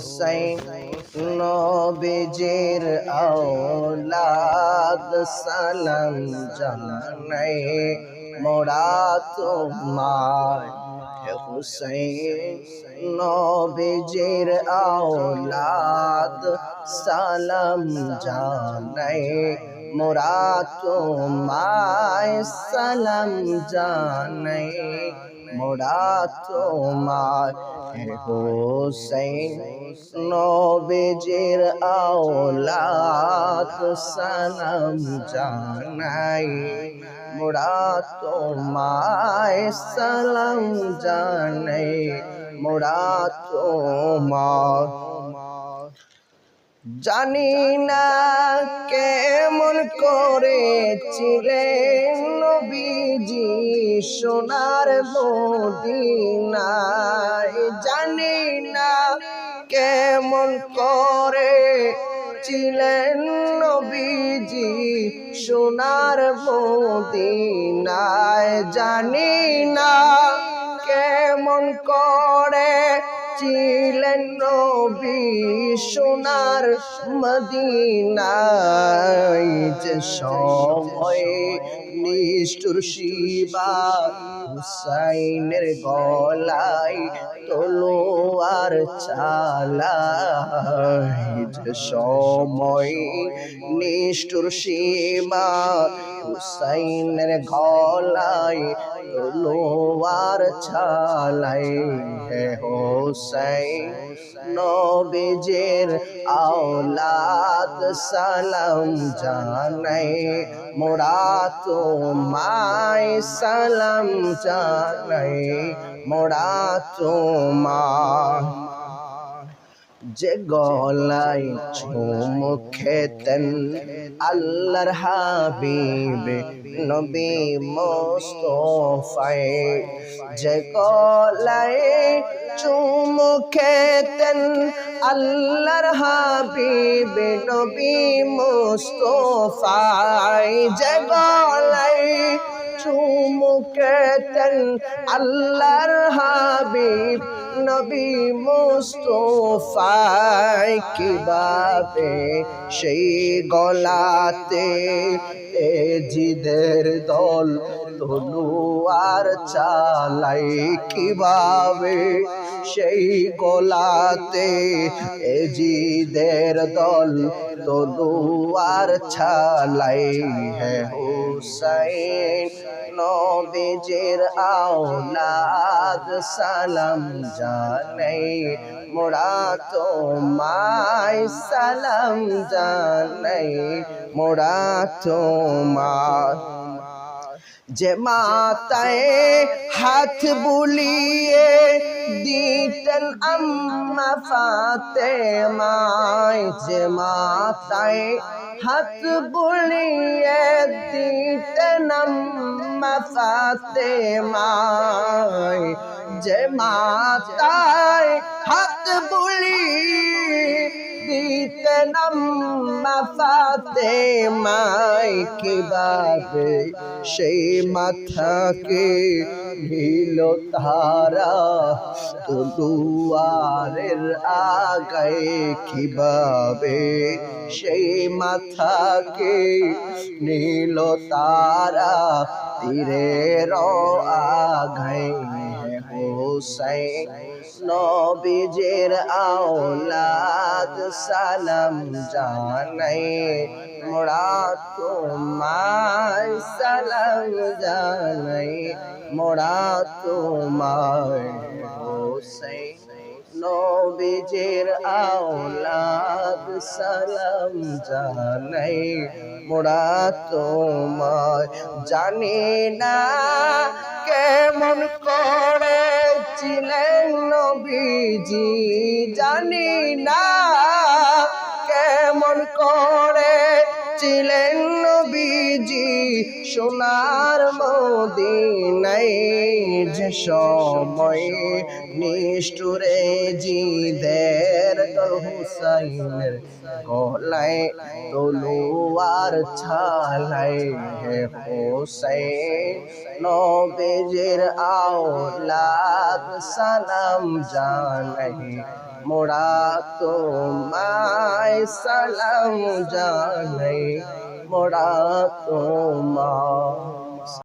হুসাইন নবীজির আওলাদ সালাম জানাই। মোরা তোমার হুসাইন নবীজির আওলাদ সালাম জানাই। মোরা তোমায় সালাম জানাই। মোরা তোমার হোসেন নবীজির আওলাদ সনম জানাই। মোরা তোমায় সালাম জানাই। মোরা তোমার জানি না কেমন করেছিলেন নবীজি সোনার মদিনায়। জানি না কেমন করে ছিলেন নবীজি সোনার মদিনায়। জানি না কেমন করে ছিলেন নবী সোনার মদিনায়। যে সময় নিষ্ঠুর শিবা হুসাইনের গলায় তলোয়ার চালায়। যে সময় নিষ্ঠুর সীমা হুসাইনের গলায় তলোয়ার ছালাই হে হোসাইন নবীজের আওলাদ সালাম জানাই মোরা তোমায় সালাম জানাই মোরা তোমায় যে গলায় চুমুক খেতেন আল্লাহর হাবিব, নবী মোস্তফায়। যে গলায় চুমুক খেতেন আল্লাহর হাবিব, নবী মোস্তফায়। যে গলায় চুমুকেতেন আল্লাহর হাবিব নবী মুস্তফায় কীভাবে সেই গলাতে এ জিদের দল তলুয়ার চালাই, কীভাবে সেই গলাতে এ জিদের দল তলুয়ার ছালাই হে হুসাইন নবীজির আওলাদ সালাম জানাই, মোরা তোমায় সালাম জানাই, মোরা তোমার যে মাতায় হাত বুলিয়ে দিতেন আম্মা ফাতে মায় যে মাতায় হাত বুলিয়ে দিতেন আম্মা ফাতে মায়। যে মাতায় হাত বুলিয়ে দিতেন আম্মা ফাতে মায় কীভাবে সেই মাথাকে নীল তারা তলুয়ারের আগায় কীভাবে সেই মাথাকে নীল তারা তীরের আগায় হোসাইন নবীজের আওলাদ সালাম জানাই মোরা তোমায় সালাম জানাই। মোরা তোমায় হোসাইন নবীজের আওলাদ সালাম জানাই। মোরা তোমায় জানি না কেমন করে ছিলেন নবীজি। জানি না কেমন করে ছিলেন নবীজি। সোনার মদিনায় যে সময় নিষ্ঠুরে জিদের তোর হুসাইনের গলায় তলুয়ার ছালায় হে হোসাইন, নবেজের আওলাদ সালাম জানাই। মোরা তোমায় সালাম জানাই, মোরা তোমায়